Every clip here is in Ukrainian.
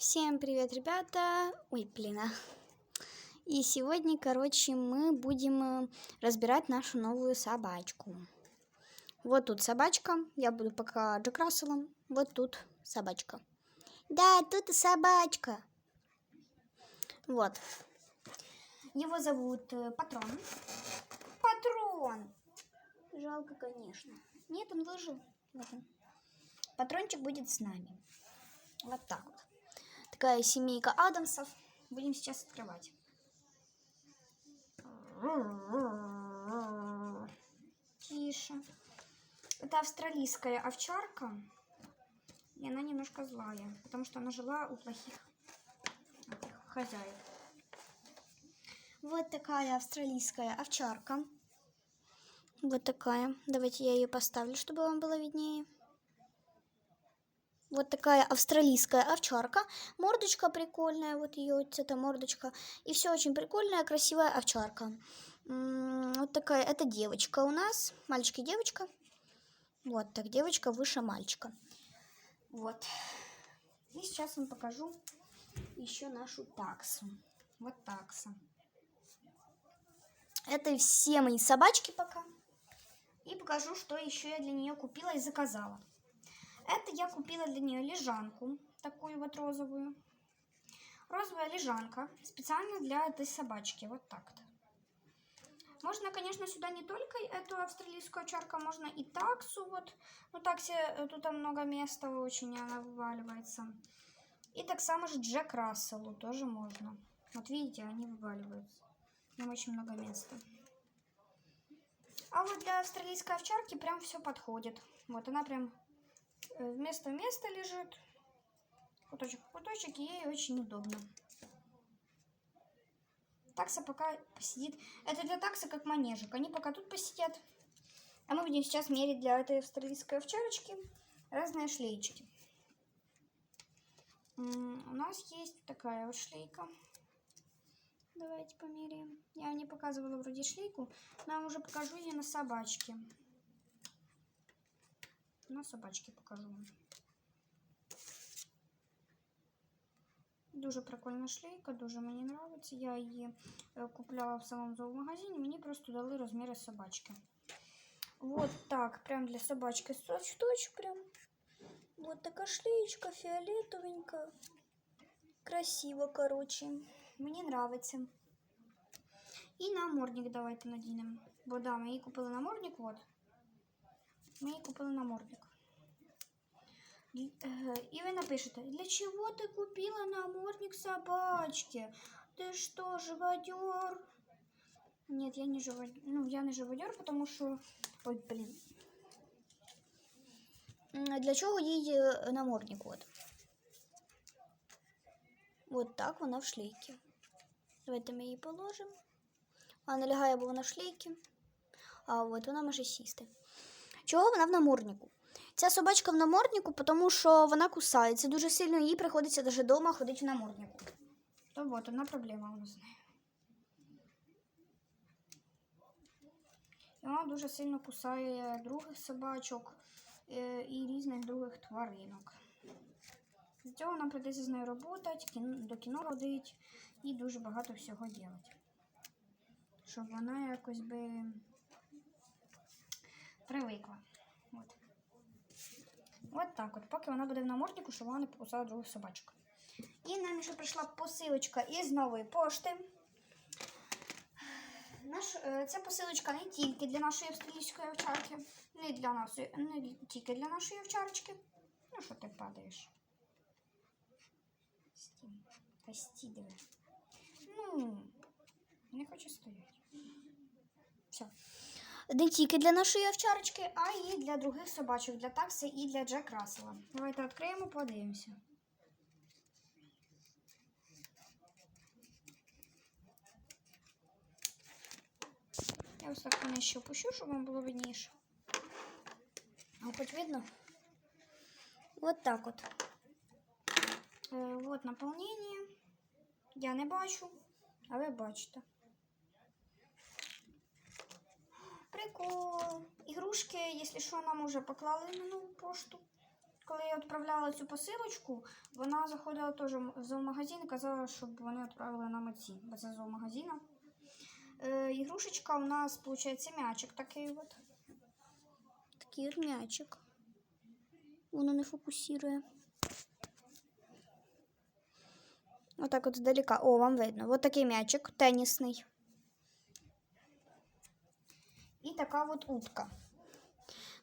Всем привет, ребята! Ой, блин, а. И сегодня, короче, мы будем э, разбирать нашу новую собачку. Вот тут собачка. Я буду пока Джек Расселом. Вот тут собачка. Да, тут и собачка. Вот. Его зовут э, Патрон. Патрон! Жалко, конечно. Нет, он выжил. Вот он. Патрончик будет с нами. Вот так вот. Такая семейка Адамсов. Будем сейчас открывать. Тише. Это австралийская овчарка. И она немножко злая, потому что она жила у плохих хозяев. Вот такая австралийская овчарка. Вот такая. Давайте я ее поставлю, чтобы вам было виднее. Вот такая австралийская овчарка. Мордочка прикольная, вот ее вот эта мордочка. И все очень прикольная, красивая овчарка. Вот такая, это девочка у нас. Мальчик и девочка. Вот так, девочка выше мальчика. Вот. И сейчас вам покажу еще нашу таксу. Вот такса. Это все мои собачки пока. И покажу, что еще я для нее купила и заказала. Это я купила для нее лежанку, такую вот розовую. Розовая лежанка, специально для этой собачки, вот так-то. Можно, конечно, сюда не только эту австралийскую овчарку, можно и таксу, вот. Ну, таксе э, тут много места очень, она вываливается. И так само же Джек Расселу тоже можно. Вот видите, они вываливаются. Там очень много места. А вот для австралийской овчарки прям все подходит. Вот она прям вместо места лежит. Куточек в куточек, ей очень удобно. Такса пока посидит. Это для такса как манежик. Они пока тут посидят. А мы будем сейчас мерить для этой австралийской овчарочки разные шлейчики. У нас есть такая вот шлейка. Давайте померяем. Я не показывала вроде шлейку, вам уже покажу ее на собачке На собачке покажу вам. Дуже прикольна шлейка, дуже мені подобається. Я її е, купляла в самому зоомагазині, мені просто дали розміри собачки. Вот так, прям для собачки точь прям. Вот такая шлеечка фиолетовенькая. Красиво, короче. Мені нравится. І намордник давайте надінемо. Бо да, ми її купили намордник, вот. Ми її купили намордник. Л- э, И вы напишите, для чего ты купила намордник собачки? Ты что, живодер? Нет, я не живодер. Ну, я не живодер, потому что... Ой, блин. М, Для чого їй е, намордник? От. От так вона в шлейці. Давайте ми її положимо. Вона лягає, бо вона в шлейці. А от вона може сісти. Чого вона в наморднику? Ця собачка в наморднику, тому що вона кусається дуже сильно, їй приходиться навіть вдома ходити в наморднику. То от одна проблема у нас з нею. І вона дуже сильно кусає других собачок е, і різних других тваринок. З цього нам прийдеться з нею працювати, до кіно ходити і дуже багато всього робити. Щоб вона якось би привикла. От. От так от, поки вона буде в наморднику, щоб вона не покусала других собачок. І нам ще прийшла посилочка із нової пошти. Наш, е, ця посилочка не тільки для нашої австралійської овчарки, не для нашої, не тільки для нашої овчарочки. Ну, що ти падаєш? Стій. Ну, не хочу стояти. Все. Не тільки для нашої овчарочки, а і для других собачок, для такси і для Джек Рассела. Давайте відкриємо, подивимося. Я ось так вниз ще опущу, щоб вам було видніше. А хоч видно? Вот так от. Е, вот наповнення. Я не бачу, а ви бачите. Прикол. Ігрушки, якщо що, нам уже поклали на нову пошту. коли я відправляла цю посилочку, вона заходила теж в зоомагазин і казала, щоб вони відправили нам оці, бо це зоомагазина. Е, ігрушечка у нас, виходить, м'ячик такий от. Такий м'ячик. Воно не фокусує. Отак от здалека. О, вам видно. Вот такий м'ячик тенісний. І така от утка.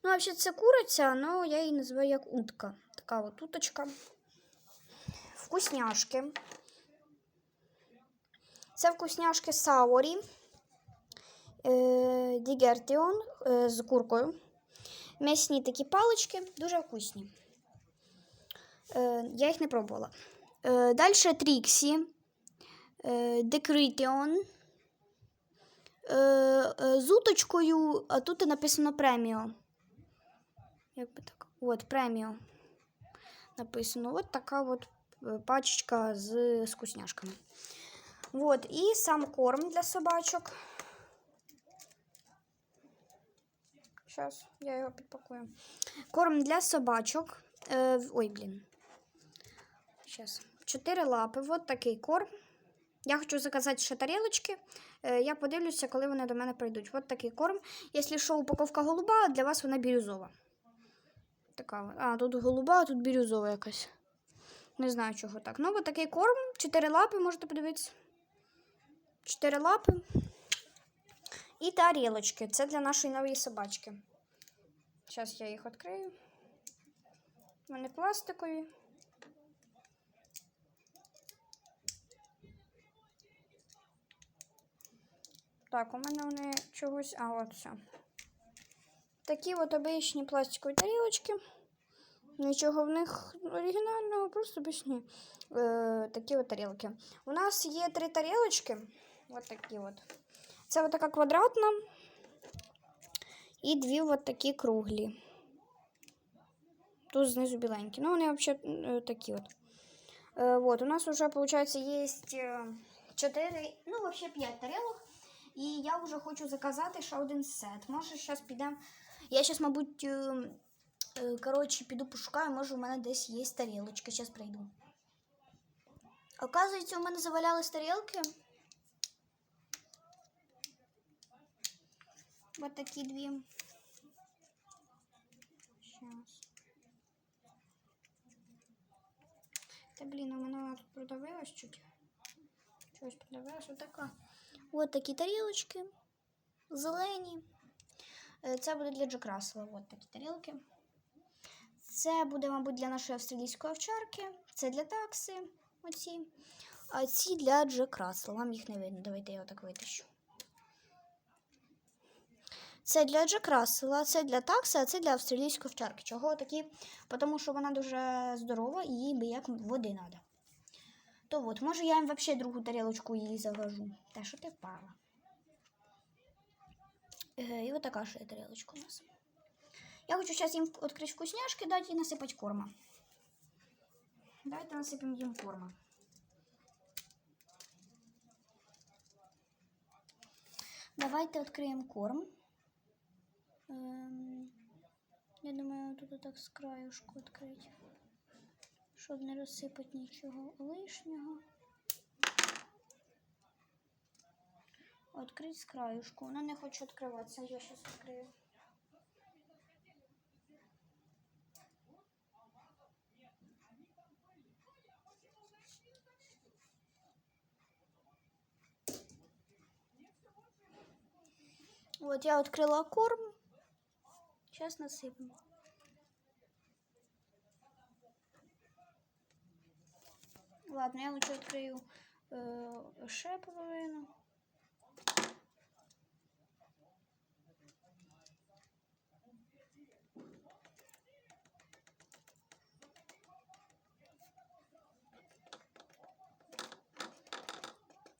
Ну, взагалі, це куриця, але я її називаю як утка. Така от уточка. Вкусняшки. Це вкусняшки Саорі. Е, Дігертіон е, з куркою. М'ясні такі палички, дуже вкусні. Е, я їх не пробувала. Далі Тріксі, Декритіон. Е, е, з уточкою, а тут написано преміо. Як би так? От, преміо. Написано. От така от е, пачечка з, вкусняшками. От, і сам корм для собачок. Зараз я його підпакую. Корм для собачок. Ой, блін. Сейчас. Чотири лапи. Вот такий корм. Я хочу заказати ще тарілочки. Е, Я подивлюся, коли вони до мене прийдуть. От такий корм. Якщо що, упаковка голуба, для вас вона бірюзова. Така. А, тут голуба, а тут бірюзова якась. Не знаю, чого так. Ну, от такий корм. Чотири лапи, можете подивитися. Чотири лапи. І тарілочки. Це для нашої нової собачки. Зараз я їх відкрию. Вони пластикові. Так, у мене вони чогось. А, от все. Такі от обичні пластикові тарілочки. Нічого в них оригінального, просто обичні е, такі от тарілки. У нас є три тарілочки. От такі от. Це от така квадратна. І дві от такі круглі. Тут знизу біленькі. Ну, вони взагалі такі от. Е, вот, у нас уже, получается, есть 4, ну, вообще 5 тарелок. І я вже хочу заказати ще один сет. Може, зараз підемо. Я зараз, мабуть, е, е, коротше, піду пошукаю, може, у мене десь є тарілочка. Зараз прийду. Оказується, у мене завалялись тарілки. Вот такі дві. Сейчас. Та блін, у мене тут продавилась чуть. Чогось продавилась. Отака. От такі тарілочки. Зелені. Е, Це буде для Джек Рассела. От такі тарілки. Це буде, мабуть, для нашої австралійської овчарки. Це для такси. Оці. А ці для Джек Рассела. Вам їх не видно. Давайте я отак витащу. Це для Джек Рассела, це для такси, а це для австралійської овчарки. Чого такі? Тому що вона дуже здорова і їй би як води треба. То от, може я їм взагалі другу тарілочку їй завожу. Та що ти впала? Е, і от така ще тарілочка у нас. Я хочу зараз їм відкрити вкусняшки, дати і насипати корма. Давайте насипемо їм корма. Давайте відкриємо корм. Ем, я думаю, тут так з краюшку відкрити, щоб не розсипати нічого лишнього. Відкрити з краюшку. Вона не хоче відкриватися, я зараз відкрию. Вот я открыла корм. Сейчас насыпем. Ладно, я лучше открою э, ще половину.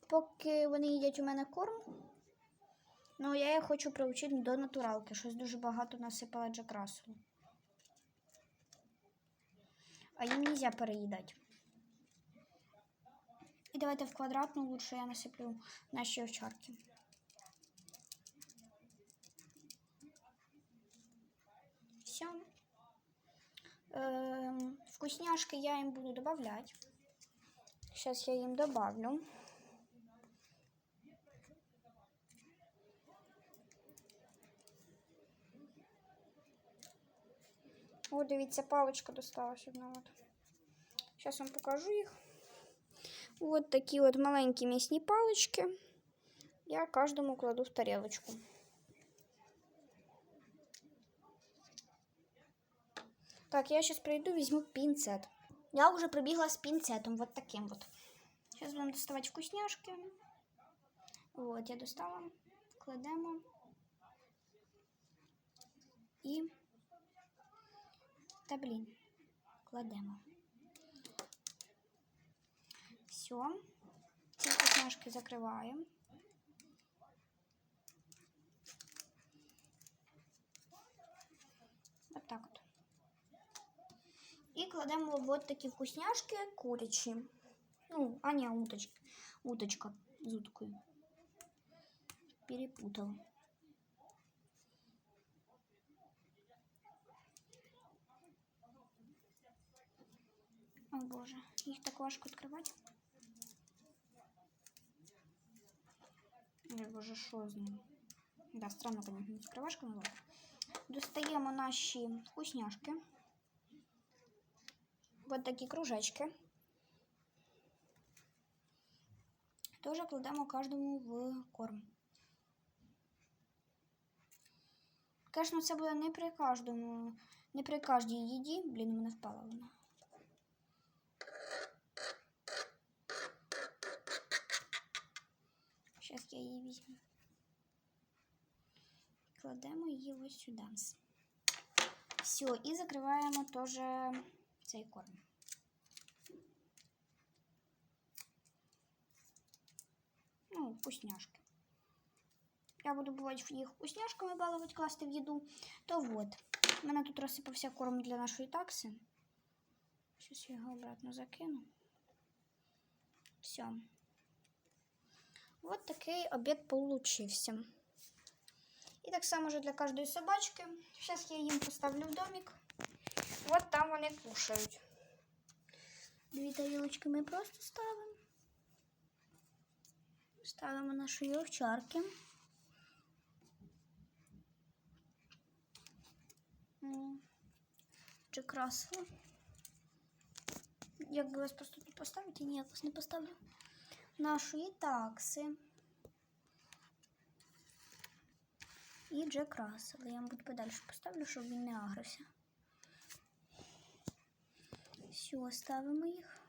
Поки вони їдять у мене корм, Ну, я їх хочу привчити до натуралки. Щось дуже багато насипала Джек Расселу. А їм нельзя переїдати. І давайте в квадратну лучше я насиплю наші овчарки. Все. Е, вкусняшки я им буду добавлять. Сейчас я им добавлю. О, дивіться, паличка досталась одна. От. Сейчас вам покажу їх. Вот такі от маленькі м'ясні палички. Я кожному кладу в тарелочку. Так, я сейчас пройду, возьму пинцет. Я уже прибегла с пинцетом, вот таким вот. Сейчас будем доставать вкусняшки. Вот, я достала. Кладемо. І. Та блін. Кладемо. Все. Ці вкусняшки закриваємо. Вот так от. І кладемо вот такі вкусняшки курячі. Ну, а не уточки. Уточка з уткою. Перепутала. О боже, їх так важко відкривати. Ой, боже, що з? Да, странно, конечно, відкривашка, ну ладно. Достаємо наші вкусняшки. Вот такі кружечки. Тоже кладемо кожному в корм. Звісно, це буде не при кожному, не при кожній їді. Блін, у мене впала вона. Зараз я її візьму. Кладемо її ось сюди. Все, і закриваємо теж цей корм. Ну, вкусняшки. Я буду бувати їх вкусняшками балувати, класти в їду. То вот. У мене тут розсипався корм для нашої такси. Зараз я його обратно закину. Все. Вот такий обід получився. І так само же для кожної собачки. Зараз я їм поставлю в домик. Вот там вони кушають. Дві тарілочки ми просто ставимо. Ставимо наші овчарки. М, Чи красиво. Як би вас просто тут поставити? Ні, я вас не поставлю. Нашої такси. І Джек Рассел. Я, мабуть, подальше поставлю, щоб він не агрився. Все, ставимо їх.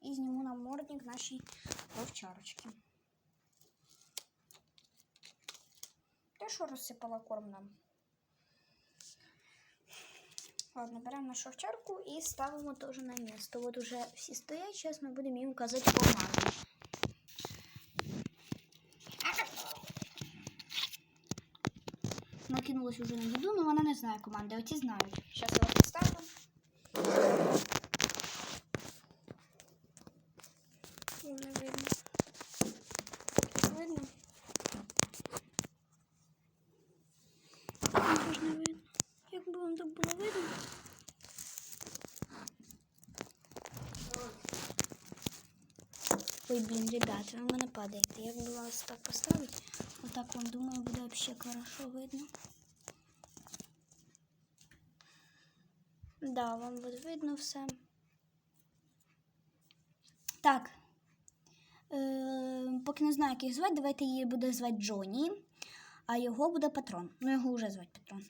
І зніму намордник нашій вовчарочки. Те, що розсипала корм нам. Ладно, беремо нашу овчарку і ставимо теж на місце. От уже всі стоять, зараз ми будемо їм казати команду. Накинулась уже на їду, але вона не знає команди. Оті знають. Зараз я вас підставлю. Їм не видно. Видно? Їм ж не видно. Якби вам так було видно. Ой, блін, ребята, ви мене падаєте. Якби вас так поставити, отак вам думаю, буде взагалі хорошо видно. Да, вам буде видно все. Так. Е, поки не знаю, як їх звати, давайте її буде звати Джоні, а його буде патрон. Ну, його вже звати патрон.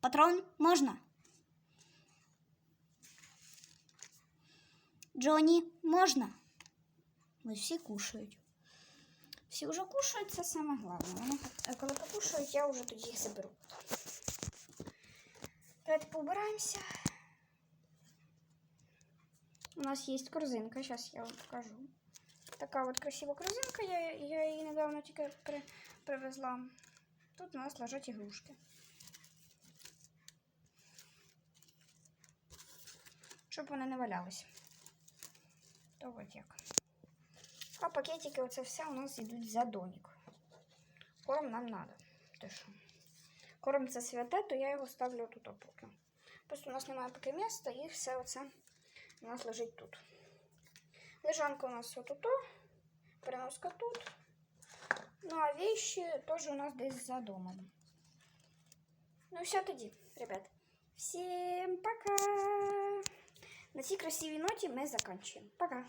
Патрон можна? Джоні, можна? Ось всі кушають. Всі вже кушають, це саме головне. Вони, е, коли покушають, я вже тоді їх заберу. Давайте поубираємося. У нас есть корзинка, сейчас я вам покажу. Такая вот красивая корзинка, я, я її недавно тільки при, привезла. Тут у нас лежать ігрушки. Щоб вони не валялись. То от як. А пакетики, оце все у нас йдуть за доник. Корм нам надо. Ти що? корм це святе, то я його ставлю тут поки. Просто у нас немає поки міста, і все оце у нас лежить тут. Лежанка у нас отут, переноска тут. Ну, а вещи теж у нас десь за домом. Ну, все тоді, ребят. Всім пока! На цій красивій ноті ми закінчуємо. Пока!